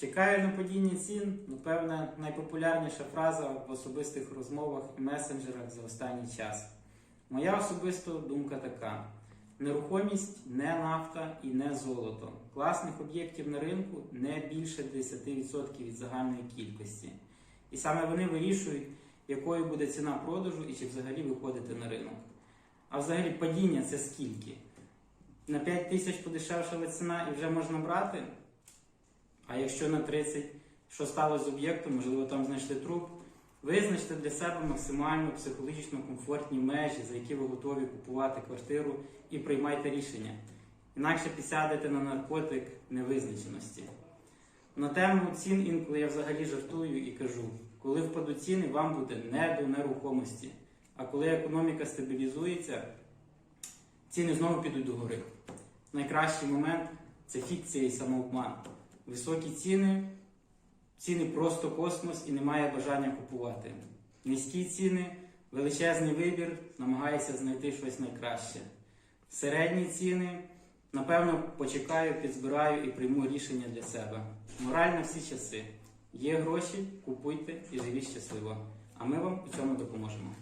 Чекаю на падіння цін, напевне, найпопулярніша фраза в особистих розмовах і месенджерах за останній час. Моя особиста думка така: нерухомість не нафта і не золото. Класних об'єктів на ринку не більше 10% від загальної кількості. І саме вони вирішують, якою буде ціна продажу і чи взагалі виходити на ринок. А взагалі падіння це скільки? На 5 тисяч подешевшила ціна і вже можна брати. А якщо на 30, що стало з об'єктом, можливо, там знайшли труп, визначте для себе максимально психологічно комфортні межі, за які ви готові купувати квартиру, і приймайте рішення. Інакше підсядете на наркотик невизначеності. На тему цін інколи я взагалі жартую і кажу: коли впадуть ціни, вам буде не до нерухомості. А коли економіка стабілізується, ціни знову підуть догори. Найкращий момент це фікція і самообман. Високі ціни, ціни просто космос і немає бажання купувати. Низькі ціни, величезний вибір, намагається знайти щось найкраще. Середні ціни, напевно, почекаю, підзбираю і прийму рішення для себе. Мораль на всі часи. Є гроші, купуйте і живіть щасливо. А ми вам у цьому допоможемо.